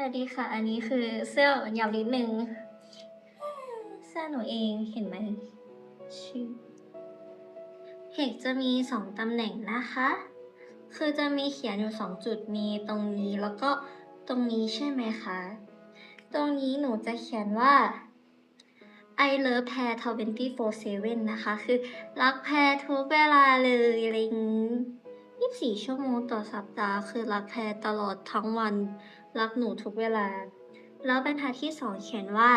สวัสดีค่ะ อันนี้คือเสื้อยาวนิดนึง เสื้อหนูเองเห็นไหมชื่อเหกจะมีสองตำแหน่งนะคะ คือจะมีเขียนอยู่สองจุดมีตรงนี้แล้วก็ตรงนี้ใช่ไหมคะ ตรงนี้หนูจะเขียนว่า I love Pair 24/7 นะคะ คือรักแพรทุกเวลาเลยอะไรอย่างนี้24 ชั่วโมงต่อสัปดาห์ คือรักแพรตลอดทั้งวัน รักหนูทุกเวลา แล้วบรรทัดที่สองเขียนว่า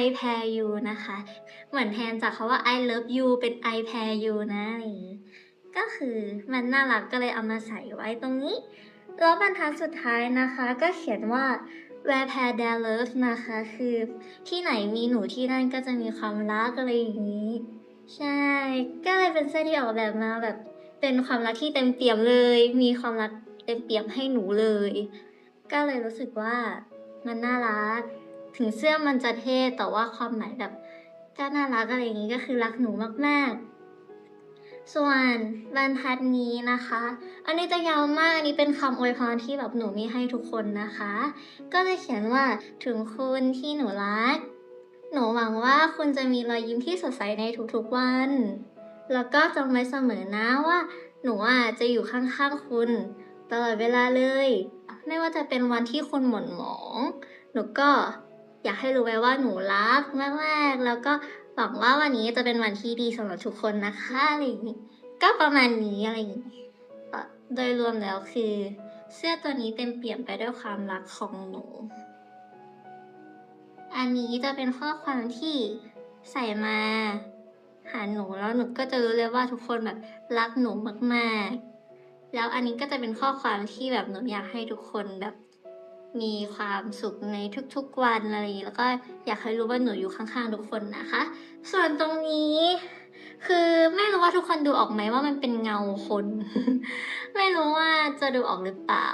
I pair you นะคะ เหมือนแทนจากคาว่า I love you เป็น I pair you นะอะไรอย่างนี้ก็คือมันน่ารักก็เลยเอามาใส่ไว้ตรงนี้ แล้วบรรทัดสุดท้ายนะคะ ก็เขียนว่า where pair their love นะคะ คือที่ไหนมีหนูที่นั่นก็จะมีความรักอะไรอย่างนี้ ใช่ ก็เลยเป็นเสื้อที่ออกแบบมาแบบเป็นความรักที่เต็มเปี่ยมเลย มีความรักเต็มเปี่ยมให้หนูเลย ก็เลยรู้สึกว่ามันน่ารัก ถึงเสื้อมันจะเท่แต่ว่าความหมายแบบก็น่ารักอะไรอย่างนี้ก็คือรักหนูมากๆ ส่วนบรรทัดนี้นะคะ อันนี้จะยาวมากอันนี้เป็นคำอวยพรที่แบบหนูมีให้ทุกคนนะคะ ก็จะเขียนว่าถึงคุณที่หนูรัก หนูหวังว่าคุณจะมีรอยยิ้มที่สดใสในทุกๆวัน แล้วก็จำไว้เสมอนะว่า หนูอะจะอยู่ข้างๆคุณ ตลอดเวลาเลย ไม่ว่าจะเป็นวันที่คุณหม่นหมอง หนูก็อยากให้รู้ไว้ว่าหนูรักมากๆ แล้วก็หวังว่าวันนี้จะเป็นวันที่ดีสำหรับทุกคนนะคะอะไรอย่างนี้ก็ประมาณนี้อะไรอย่างนี้โดยรวมแล้วคือ เสื้อตัวนี้เต็มเปี่ยมไปด้วยความรักของหนู อันนี้จะเป็นข้อความที่ใส่มาหาหนูแล้วหนูก็จะรู้เลยว่าทุกคนแบบรักหนูมากๆ แล้วอันนี้ก็จะเป็นข้อความที่แบบหนูอยากให้ทุกคนแบบมีความสุขในทุกๆวันอะไรแล้วก็อยากให้รู้ว่าหนูอยู่ข้างๆทุกคนนะคะ ส่วนตรงนี้ คือไม่รู้ว่าทุกคนดูออกไหมว่ามันเป็นเงาคน ไม่รู้ว่าจะดูออกหรือเปล่า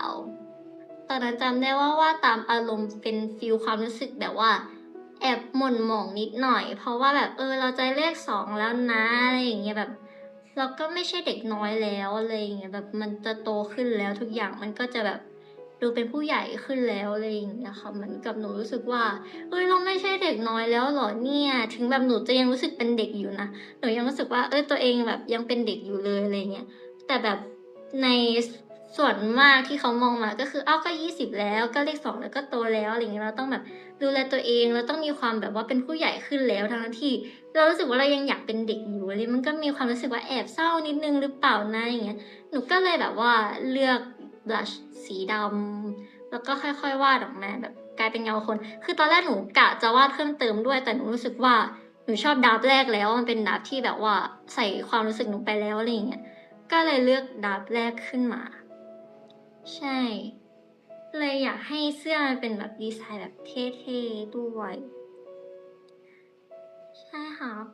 ตอนนั้นจำได้ว่าว่าตามอารมณ์เป็นฟิลความรู้สึกแบบว่า แอบหม่นหมองนิดหน่อย เพราะว่าแบบเออเราจะเลขสองแล้วนะอะไรอย่างเงี้ยแบบ แล้วก็ไม่ใช่เด็กน้อยแล้วอะไรอย่างเงี้ยแบบมันจะโตขึ้นแล้วทุกอย่างมันก็จะแบบดูเป็นผู้ใหญ่ขึ้นแล้วอะไรอย่างเงี้ยค่ะเหมือนกับหนูรู้สึกว่าเอ้ยเราไม่ใช่เด็กน้อยแล้วหรอเนี่ย ถึงแบบหนูจะยังรู้สึกเป็นเด็กอยู่นะหนูยังรู้สึกว่าเอ้ยตัวเองแบบยังเป็นเด็กอยู่เลยอะไรเงี้ยแต่แบบใน ส่วนมากที่เขามองมาก็คืออ้าวก็ยี่สิบแล้วก็เลขสองแล้วก็โตแล้วอะไรเงี้ยเราต้องแบบดูแลตัวเองเราต้องมีความแบบว่าเป็นผู้ใหญ่ขึ้นแล้วทั้งที่ เรารู้สึกว่าเรายังอยากเป็นเด็กอยู่อะไรมันก็มีความรู้สึกว่าแอบเศร้านิดนึงหรือเปล่านะอย่างเงี้ยหนูก็เลยแบบว่าเลือกบลัชสีดำแล้วก็ค่อยๆวาดออกมาแบบกลายเป็นเงาคน คือตอนแรกหนูกะจะวาดเพิ่มเติมด้วย แต่หนูรู้สึกว่าหนูชอบดาบแรกแล้วมันเป็นดาบที่แบบว่าใส่ความรู้สึกหนูไปแล้วอะไรอย่างเงี้ยก็เลยเลือกดาบแรกขึ้นมา ใช่ เลยอยากให้เสื้อมันเป็นแบบดีไซน์แบบเท่ๆด้วย ใช่ครับ